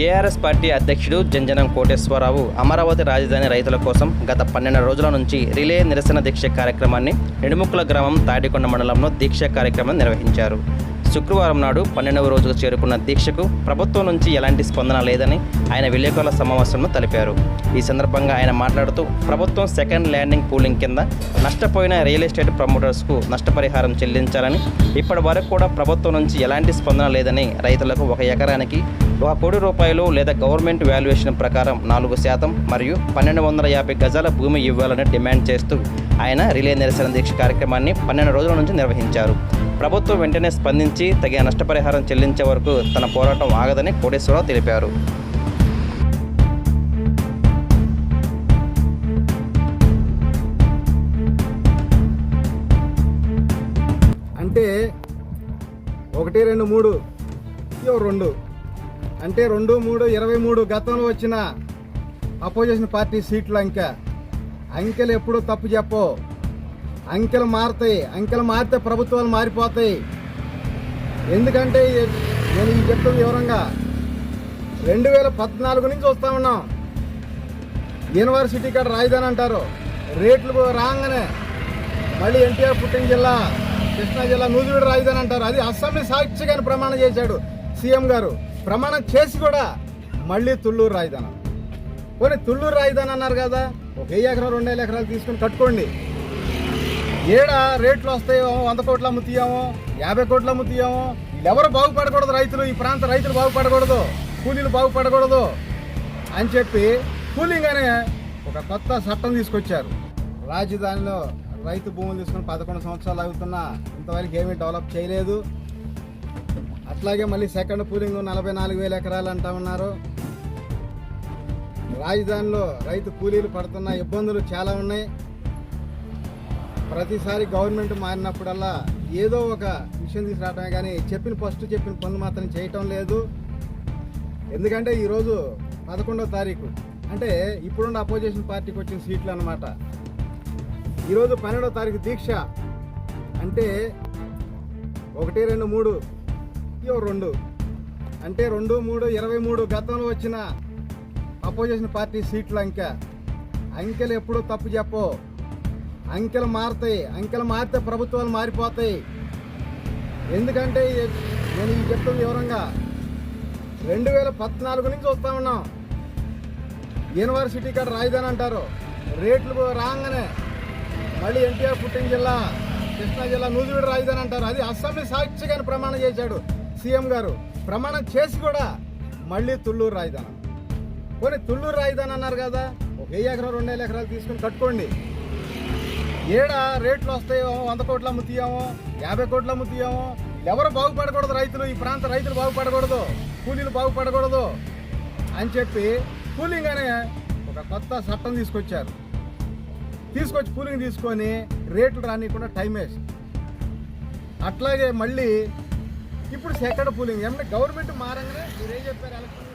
ARS party అధ్యక్షుడు జంజనం కోటేశ్వరరావు అమరావతి రాజధాని రైతుల కోసం గత పన్నెండు రోజుల నుంచి రిలే నిరసన దీక్ష కార్యక్రమాన్ని నిడుముక్కుల గ్రామం తాడికొండ మండలంలో దీక్ష కార్యక్రమం నిర్వహించారు. శుక్రవారం నాడు పన్నెండవ రోజుకు చేరుకున్న దీక్షకు ప్రభుత్వం నుంచి ఎలాంటి స్పందన లేదని ఆయన విలేకరుల సమావేశంలో తెలిపారు. ఈ సందర్భంగా ఆయన మాట్లాడుతూ ప్రభుత్వం సెకండ్ ల్యాండింగ్ పూలింగ్ కింద నష్టపోయిన రియల్ ఎస్టేట్ ప్రమోటర్స్కు నష్టపరిహారం చెల్లించాలని ఇప్పటి వరకు కూడా ప్రభుత్వం నుంచి ఎలాంటి స్పందన లేదని రైతులకు ఒక ఎకరానికి ఒక కోటి రూపాయలు లేదా గవర్నమెంట్ వాల్యుయేషన్ ప్రకారం నాలుగు శాతం మరియు పన్నెండు వందల యాభై గజాల భూమి ఇవ్వాలని డిమాండ్ చేస్తూ ఆయన రిలే నిరసన దీక్ష కార్యక్రమాన్ని పన్నెండు రోజుల నుంచి నిర్వహించారు. ప్రభుత్వం వెంటనే స్పందించి తగిన నష్టపరిహారం చెల్లించే వరకు తన పోరాటం ఆగదని కోటేశ్వరరావు తెలిపారు. అంటే ఒకటి రెండు మూడు రెండు. అంటే రెండు మూడు ఇరవై మూడు గతంలో వచ్చిన అపోజిషన్ పార్టీ సీట్లు అంకె. అంకెలు ఎప్పుడూ తప్పు చెప్పవు అంకెలు మారుతాయి. అంకెలు మారితే ప్రభుత్వాలు మారిపోతాయి. ఎందుకంటే నేను ఇది చెప్తుంది వివరంగా రెండు వేల పద్నాలుగు నుంచి వస్తా ఉన్నాం. యూనివర్సిటీ కాడ రాజధాని అంటారు. రేట్లు రాగానే మళ్ళీ ఎన్టీఆర్ పుట్టిన జిల్లా కృష్ణా జిల్లా నూజివీడు రాజధాని అంటారు. అది అసెంబ్లీ సాక్షిగాని ప్రమాణం చేశాడు సీఎం గారు. ప్రమాణం చేసి కూడా మళ్ళీ తుళ్ళూరు రాజధానం పోనీ తుళ్ళూరు రాజధాని అన్నారు కదా ఒక వెయ్యి ఎకరాలు రెండు వేల ఎకరాలు తీసుకొని కట్టుకోండి. ఏడ రేట్లు వస్తాయో వంద కోట్లు అమ్ముతీయామో యాభై కోట్లు అమ్ముతీయామో ఎవరు బాగుపడకూడదు రైతులు? ఈ ప్రాంత రైతులు బాగుపడకూడదు కూలీలు బాగుపడకూడదు అని చెప్పి కూలింగ్ అనే ఒక కొత్త చట్టం తీసుకొచ్చారు. రాజధానిలో రైతు భూములు తీసుకుని పదకొండు సంవత్సరాలు అవుతున్నా ఇంతవరకు ఏమీ డెవలప్ చేయలేదు. అట్లాగే మళ్ళీ సెకండ్ పూలింగ్ నలభై నాలుగు వేల ఎకరాలు అంటా ఉన్నారు. రాజధానిలో రైతు కూలీలు పడుతున్న ఇబ్బందులు చాలా ఉన్నాయి. ప్రతిసారి గవర్నమెంట్ మారినప్పుడల్లా ఏదో ఒక విషయం తీసుకురావడమే కానీ చెప్పిన ఫస్ట్ చెప్పిన పనులు మాత్రం చేయటం లేదు. ఎందుకంటే ఈరోజు పదకొండవ తారీఖు. అంటే ఇప్పుడున్న అపోజిషన్ పార్టీకి వచ్చిన సీట్లు అనమాట ఈరోజు పన్నెండవ తారీఖు దీక్ష. అంటే ఒకటి రెండు మూడు ఓ రెండు. అంటే రెండు మూడు ఇరవై మూడు గతంలో వచ్చిన అపోజిషన్ పార్టీ సీట్లు అంకె. అంకెలు ఎప్పుడూ తప్పు చెప్పు. అంకెలు మారుతాయి. అంకెలు మారితే ప్రభుత్వాలు మారిపోతాయి. ఎందుకంటే నేను ఇది చెప్తుంది వివరంగా. రెండు వేల పద్నాలుగు నుంచి వస్తూ ఉన్నాం. యూనివర్సిటీ కాడ రాజధాని అంటారు. రేట్లు రాగానే మళ్ళీ ఎన్టీఆర్ పుట్టిన జిల్లా కృష్ణా జిల్లా నూజివీడు రాజధాని అంటారు. అది అసెంబ్లీ సాక్షిగాని ప్రమాణం చేశాడు. సీఎం గారు ప్రమాణం చేసి కూడా మళ్ళీ తుళ్ళూరు రాజధాని. పోనీ తుళ్ళూరు రాజధాని అన్నారు కదా ఒక వెయ్యి ఎకరాలు రెండు వేల ఎకరాలు తీసుకొని కట్టుకోండి. ఏడ రేట్లు వస్తాయో వంద కోట్ల అమ్ముతీయామో యాభై కోట్ల అమ్ముతీయామో ఎవరు బాగుపడకూడదు రైతులు ఈ ప్రాంత రైతులు బాగుపడకూడదు కూలీలు బాగుపడకూడదు అని చెప్పి కూలింగ్ అనే ఒక కొత్త చట్టం తీసుకొచ్చారు. తీసుకొచ్చి కూలింగ్ తీసుకొని రేట్లు రానియకుండా టైం వేసి. అట్లాగే మళ్ళీ ఇప్పుడు సెకండ్ పూలింగ్. ఏమంటే గవర్నమెంట్ మారంగానే మీరేం చెప్పారు? ఎలక్షన్